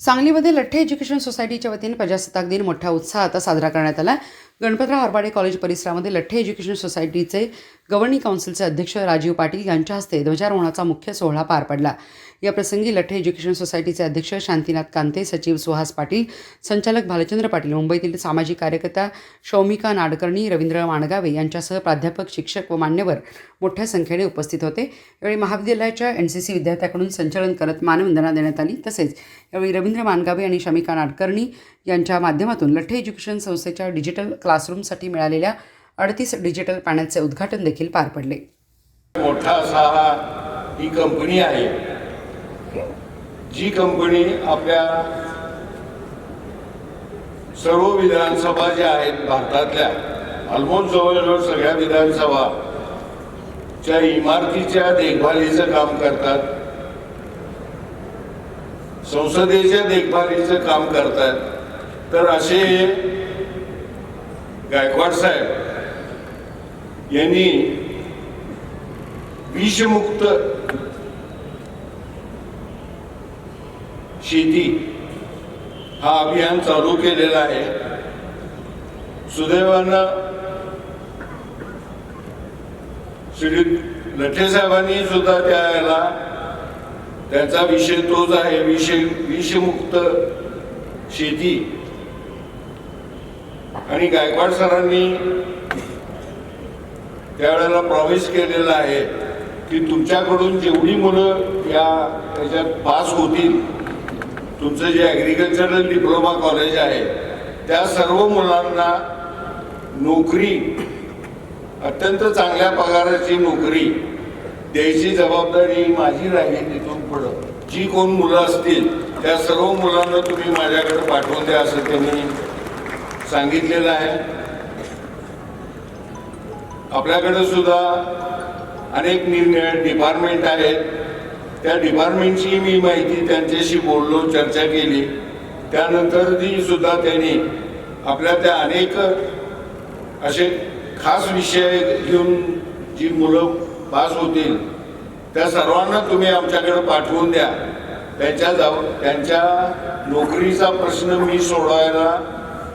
सांगलीमध्ये लठ्ठे एज्युकेशन सोसायटीच्या वतीने प्रजासत्ताक दिन मोठ्या उत्साहात साजरा करण्यात आला. गणपतराव हरबाडे कॉलेज परिसरामध्ये लठ्ठे एज्युकेशन सोसायटीचे गव्हर्निंग काउन्सिलचे अध्यक्ष राजीव पाटील यांच्या हस्ते ध्वजारोहणाचा मुख्य सोहळा पार पडला. या प्रसंगी लठ्ठे एज्युकेशन सोसायटीचे अध्यक्ष शांतीनाथ कांते सचिव सुहास पाटील संचालक भालचंद्र पाटील मुंबईतील सामाजिक कार्यकर्ता शौमिका नाडकर्णी रवींद्र माणगावे यांच्यासह प्राध्यापक शिक्षक व मान्यवर मोठ्या संख्येने उपस्थित होते. यावेळी महाविद्यालयाच्या एन सी सी विद्यार्थ्याकडून संचलन करत मानवंदना देण्यात आली. तसेच यावेळी रवींद्र मानगावे आणि शमिका नाडकर्णी यांच्या माध्यमातून लठ्ठे एज्युकेशन संस्थेच्या डिजिटल क्लासरूमसाठी मिळालेल्या अडतीस डिजिटल पाण्याचे उद्घाटन देखील पार पडले. मोठा असा हा ही कंपनी आहे. जी कंपनी आपल्या सर्व विधानसभा ज्या आहेत भारतातल्या ऑलमोस्ट जवळजवळ सगळ्या विधानसभा च्या इमारतीच्या देखभालीचं काम करतात. संसदेच्या देखभालीचं काम करतात. तर असे गायकवाड साहेब यांनी विषमुक्त शेती हा अभियान चालू केलेला आहे. सुदैवानं श्री लठे साहेबांनी सुद्धा त्याला त्याचा विषय तोच आहे विषय विषमुक्त शेती. आणि गायकवाड सरांनी त्यावेळेला प्रॉमिस केलेला आहे की तुमच्याकडून जेवढी मुलं या त्याच्यात पास होतील तुमचं जे ॲग्रिकल्चरल डिप्लोमा कॉलेज आहे त्या सर्व मुलांना नोकरी अत्यंत चांगल्या पगाराची नोकरी द्यायची जबाबदारी माझी राहील तिथून पुढं. जी कोण मुलं असतील त्या सर्व मुलांना तुम्ही माझ्याकडे पाठवून द्या असं त्यांनी सांगितलेलं आहे. आपल्याकडं सुद्धा अनेक डिपार्टमेंट आहेत. त्या डिपार्टमेंटची मी माहिती त्यांच्याशी बोललो चर्चा केली. त्यानंतर ती सुद्धा त्यांनी आपल्या त्या अनेक असे खास विषय घेऊन जी मुलं पास होतील त्या सर्वांना तुम्ही आमच्याकडे पाठवून द्या. त्यांच्या जाऊ त्यांच्या नोकरीचा प्रश्न मी सोडवायला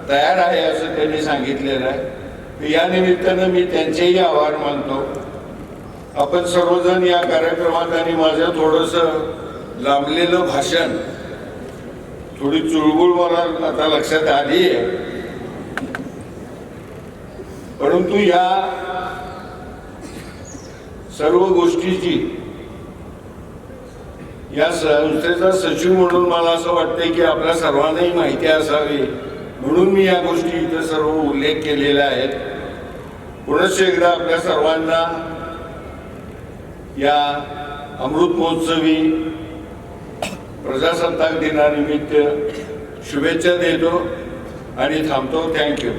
तयार आहे असं त्यांनी सांगितलेलं आहे. या निमित्तानं मी त्यांचेही आभार मानतो. आपण सर्वजण या कार्यक्रमात आणि माझं थोडस लांबलेलं भाषण थोडी चुळबुळ मला आता लक्षात आली आहे परंतु या सर्व गोष्टीची या संस्थेचा सचिव म्हणून मला असं वाटतंय की आपल्या सर्वांनाही माहिती असावी. म्हणून मी या गोष्टी इथं सर्व उल्लेख केलेल्या आहेत. पुनश्च एकदा आपल्या सर्वांना या अमृत महोत्सवी प्रजासत्ताक दिनानिमित्त शुभेच्छा देतो आणि थांबतो. थँक्यू